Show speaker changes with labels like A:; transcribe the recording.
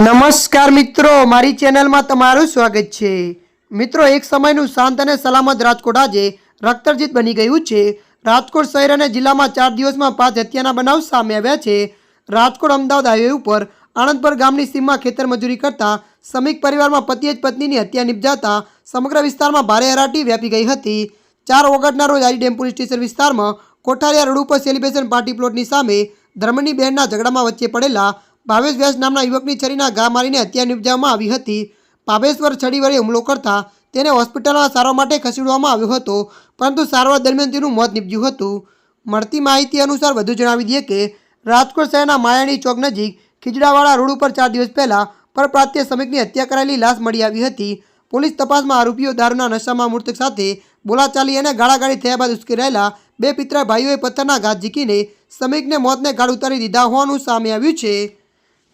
A: નમસ્કાર મિત્રો, મારી ચેનલમાં તમારું સ્વાગત છે. મિત્રો, એક સમયનું શાંત અને સલામત રાજકોટ આજે રક્તરજીત બની ગયું છે. રાજકોટ શહેર અને જિલ્લામાં ચાર દિવસમાં પાંચ હત્યાના બનાવ સામે આવ્યા છે. રાજકોટ અમદાવાદ હાઈવે ઉપર આણંદપર ગામની સીમમાં ખેતર મજૂરી કરતા શ્રમિક પરિવારમાં પતિએ જ પત્નીની હત્યા નિપજાતા સમગ્ર વિસ્તારમાં ભારે હરાટી વ્યાપી ગઈ હતી. ચાર ઓગસ્ટના રોજ આરી ડેમ પોલીસ સ્ટેશન વિસ્તારમાં કોઠારિયા રોડ ઉપર સેલિબ્રેશન પાર્ટી પ્લોટની સામે ધર્મની બહેનના ઝઘડામાં વચ્ચે પડેલા ભાવેશ વ્યાસ નામના યુવકની છરીના ઘા મારીને હત્યા નિપજાવવામાં આવી હતી. ભાવેશ્વર છડી વડે હુમલો કરતા તેને હોસ્પિટલમાં સારવાર માટે ખસેડવામાં આવ્યો હતો, પરંતુ સારવાર દરમિયાન તેનું મોત નીપજ્યું હતું. મળતી માહિતી અનુસાર વધુ જણાવી દઈએ કે, રાજકોટ શહેરના માયાણી ચોક નજીક ખીજડાવાળા રોડ ઉપર ચાર દિવસ પહેલાં પરપ્રાંતીય શ્રમિકની હત્યા કરાયેલી લાશ મળી આવી હતી. પોલીસ તપાસમાં આરોપીઓ દારૂના નશામાં મૃતક સાથે બોલાચાલી અને ગાળાગાળી થયા બાદ ઉશ્કેરાયેલા બે પિતરા ભાઈઓએ પથ્થરના ઘાત ઝીકીને શ્રમિકને મોતને ગાળ ઉતારી દીધા હોવાનું સામે આવ્યું છે.